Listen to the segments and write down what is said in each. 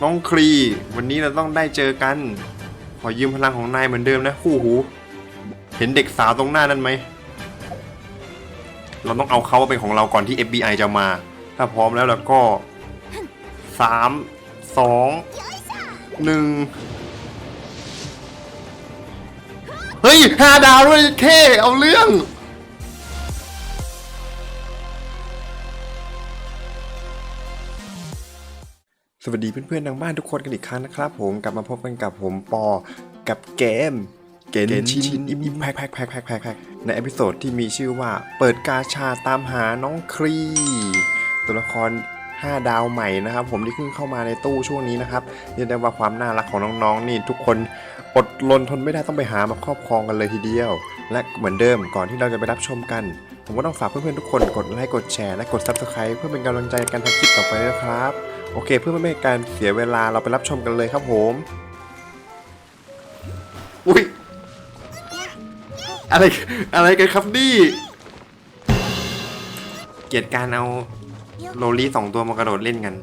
น้องครี วันนี้เราต้องได้เจอกัน ขอยืมพลังของนายเหมือนเดิมนะคู่หู เห็นเด็กสาวตรงหน้านั้นไหม เราต้องเอาเขาเป็นของเราก่อนที่ FBI จะมา ถ้าพร้อมแล้วแล้วก็สามสองหนึ่งเฮ้ยห้าดาวด้วยเคเอาเรื่อง สวัสดีเพื่อนๆทางบ้านทุกคนกันอีกครั้งนะครับผมกลับมาพบกันกับผมปอกับเกมเกนชินอิมอิมแพ็คแพคแพคแพคแพคในเอพิโซดที่มีชื่อว่าเปิดกาชาตามหาน้องครี ตัวละคร 5 ดาวใหม่นะครับ ผมที่เพิ่งเข้ามาในตู้ช่วงนี้นะครับเรียกได้ว่าความน่ารักของน้องๆ นี่ทุกคนอดรนทนไม่ได้ต้องไปหามาครอบครองกันเลยทีเดียว และเหมือนเดิมก่อนที่เราจะไปรับชมกัน ผมก็ต้องฝากเพื่อนๆทุกคนกดไลค์กดแชร์และกด Subscribe เพื่อเป็นกำลังใจในการทำคลิปต่อไปด้วยครับ โอเคเพื่อไม่ให้การเสียเวลาเราไปรับชมกันเลยครับผมอุ้ยอะไรอะไรกันครับนี่ เกียดการเอาโลลี่สองตัวมากระโดดเล่นกัน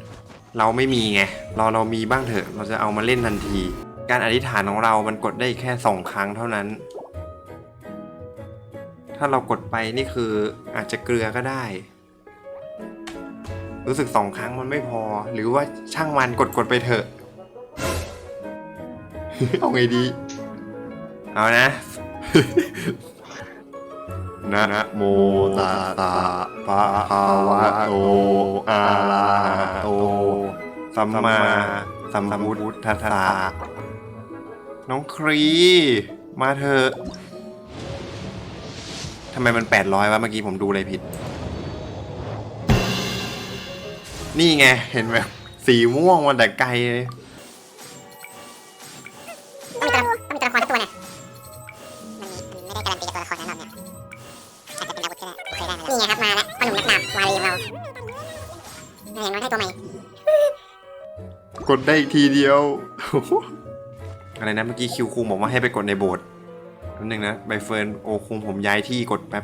เราไม่มีไงเราเรามีบ้างเถอะ เราจะเอามาเล่นทันที การอธิษฐานของเรามันกดได้แค่สองครั้งเท่านั้น ถ้าเรากดไปนี่คืออาจจะเกลือก็ได้ รู้สึกสองครั้งมันไม่พอ หรือว่าช่างมันกดกดไปเถอะ เอาไงดี เอานะ นะนะโมตัสสะภะคะวะโตอะระหะโตสัมมาสัมพุทธัสสะน้องครี มาเถอะทำไมมัน 800วะเมื่อกี้ผมดูอะไรผิด นี่ไง เห็นไหมสีม่วงมาแต่ไกลเลยต้องมีตัวต้องมีตัวละครทุกตัวเนี่ยมันมีมันไม่ได้การันตีกับตัวละครนั้นหรอกเนี่ยอาจจะเป็นอาวุธก็ได้เคยได้มาแล้วนี่ไงครับมาแล้วพ่อหนุ่มนักดาบวารีของเราเห็นว่าได้ตัวใหม่กดได้อีกทีเดียว อะไรนะเมื่อกี้คิวคุงบอกว่าให้ไปกดในโบสถ์นิดนึงนะใบเฟิร์นโอคุงผมย้ายที่กดแป๊บ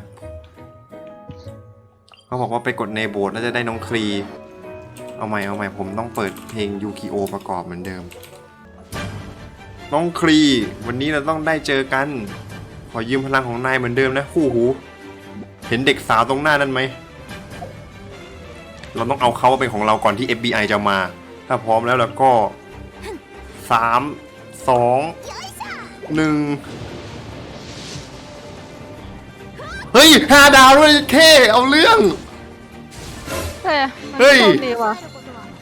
เขาบอกว่าไปกดในโบสถ์แล้วจะได้น้องครี เอาใหม่เอาใหม่ผมต้องเปิดเพลงยูคิโอประกอบเหมือนเดิม น้องครีวันนี้เราต้องได้เจอกัน ขอยืมพลังของนายเหมือนเดิมนะคู่หู เห็นเด็กสาวตรงหน้านั้นไหม เราต้องเอาเขาเป็นของเราก่อนที่ FBI จะมา ถ้าพร้อมแล้วแล้วก็สามสองหนึ่งเฮ้ยห้าดาวด้วยเคเอาเรื่อง เฮ้ยเฮ้ยมันโชคดีว่ะ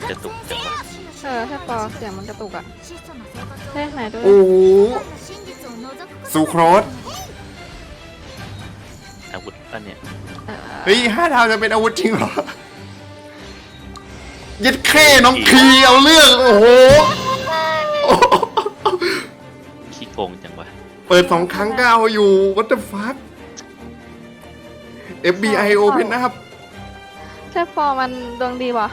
กระตุกจังวะเออถ้าปอเสียงมันกระตุกอะเฮ้ยไหนดูดิโอ้โหซูโครสอาวุธอันเนี้ยเออเฮ้ยห้าดาวจะเป็นอาวุธจริงเหรอยัดเคน้องคีเอาเรื่องโอ้โหขี้โกงจังวะเปิดสองครั้งก็เอาอยู่ what the fuck FBI open up ใช่ปอมันดวงดีวะ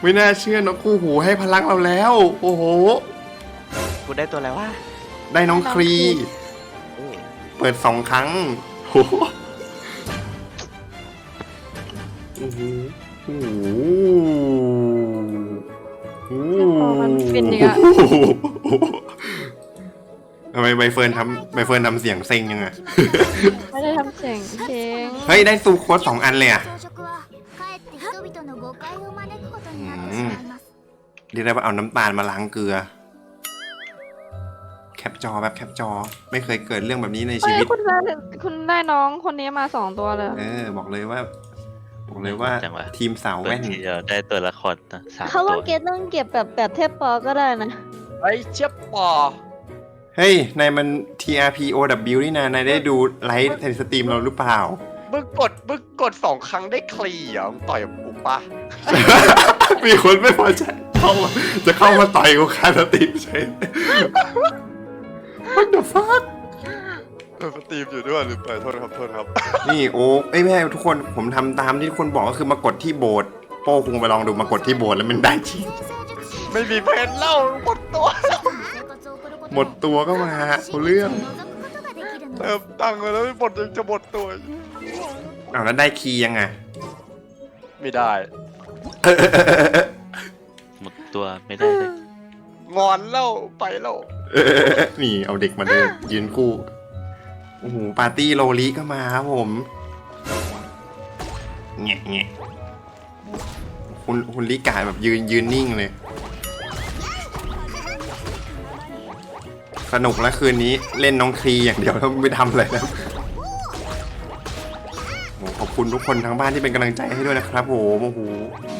ไม่น่าเชื่อน้องคู่หูให้พลังเราแล้ว โอ้โห กูได้ตัวแล้ววะได้น้องครี โอ้เปิดสองครั้งโอ้โหโอ้โหโอ้โหโอ้โหพอมันฟินอีอะทำไมใบเฟิร์นทำใบเฟิร์นทำเสียงเซ็งยังไง ไม่ได้ทำเสียงเพลงเฮ้ย ได้ซูโค้ดสองอันเลยอะ เรียกได้ว่าเอาน้ำตาลมาล้างเกลือ แคปจอแบบแคปจอ ไม่เคยเกิดเรื่องแบบนี้ในเฮ้ชียวิต คุณได้คุณได้น้องคนนี้มาสองตัวเลย เออ บอกเลยว่า บอกเลยว่าจังวะ ทีมสาวเปิแว่ดนทีเดียวได้ตัวละครนะสามเขาตัว่าว เกตต้องเก็บแบบแบบเทพปอก็ได้นะ ไอ้เชี่ยปอเฮ้ย นายมัน TRPOW นี่นะนายได้ดูไลฟ์ในสตรีมเราหรือเปล่า มึงกดมึงกดสองครั้งได้คลีเหรอะมึงต่อยกับกูปะ มีคนไม่พอใจ เข้ามาจะเข้ามาต่อยกูคาสตรีมใช่ What the fuck เออสตรีมอยู่ด้วยหรือไปโทษครับโทษครับ นี่โอ้เอ้ยไม่ใช่ทุกคนผมทำตามที่ทุกคนบอกก็คือมากดที่โบสถ์โป้คุงไปลองดูมากดที่โบสถ์แล้วมันได้จริงไม่มีเพนเล่าหมดตัวหมดตัวก็มาเอาเรื่องเติมตังค์ไปแล้วไม่หมดยังจะหมดตัวเอาแล้วได้คีย์ยังไงไม่ได้หมด เล่าไปเล่าเออนี่เอาเด็กมาเดินยืนคู่โอ้โหปาร์ตี้โลลิก็มาครับผมแงะแงะคุณคุณลิกาแบบยืนยืนนิ่งเลย สนุกแล้วคืนนี้เล่นน้องครีอย่างเดียวแล้วไม่ทำอะไรแล้วโอ้ขอบคุณทุกคนทางบ้านที่เป็นกำลังใจให้ด้วยนะครับผมโอ้โห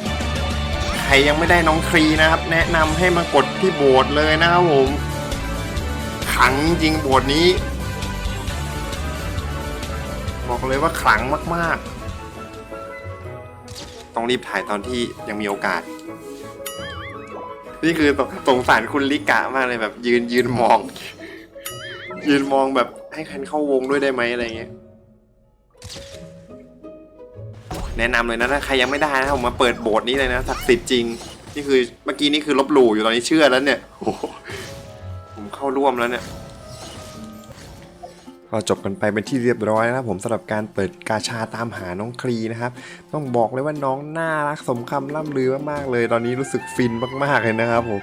ใค รยังไม่ได้น้องครีนะครับ แนะนำให้มากดที่โบสถ์เลยนะครับผม ขังจริงโบสถ์นี้ บอกเลยว่าขลังมากๆ ต้องรีบถ่ายตอนที่ยังมีโอกาส นี่คือสสงสารคุณลิกะมากเลยแบบยืนยืนมอง ยืนมองแบบให้คันเข้าวงด้วยได้ไหมอะไรเงี้ย แนะนำเลยนะถ้าใครยังไม่ได้นะผมมาเปิดโบสถ์นี้เลยนะศักดิ์สิทธิ์จริง นี่คือเมื่อกี้นี่คือลบหลู่อยู่ตอนนี้เชื่อแล้วเนี่ยโอ้โหผมเข้าร่วมแล้วเนี่ยก็จบกันไปเป็นที่เรียบร้อยนะครับผมสำหรับการเปิดกาชาตามหาน้องครีนะครับ ต้องบอกเลยว่าน้องน่ารักสมคำล่ำลือมากๆเลย ตอนนี้รู้สึกฟินมากๆเลยนะครับผม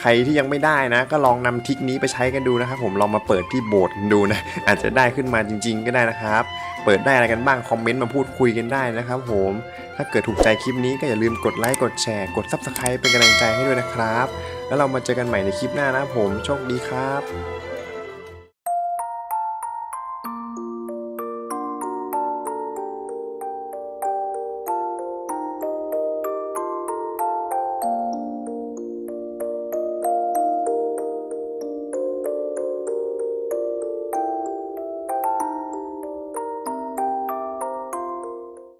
ใครที่ยังไม่ได้นะ ก็ลองนำทริกนี้ไปใช้กันดูนะครับผมลองมาเปิดที่โบสถ์กันดูนะอาจจะได้ขึ้นมาจริง ๆ ก็ได้นะครับ เปิดได้อะไรกันบ้าง คอมเมนต์มาพูดคุยกันได้นะครับผมถ้าเกิดถูกใจคลิปนี้ก็อย่าลืมกดไลค์กดแชร์กด Subscribe เป็นกำลังใจให้ด้วยนะครับ แล้วเรามาเจอกันใหม่ในคลิปหน้านะครับผมโชคดีครับ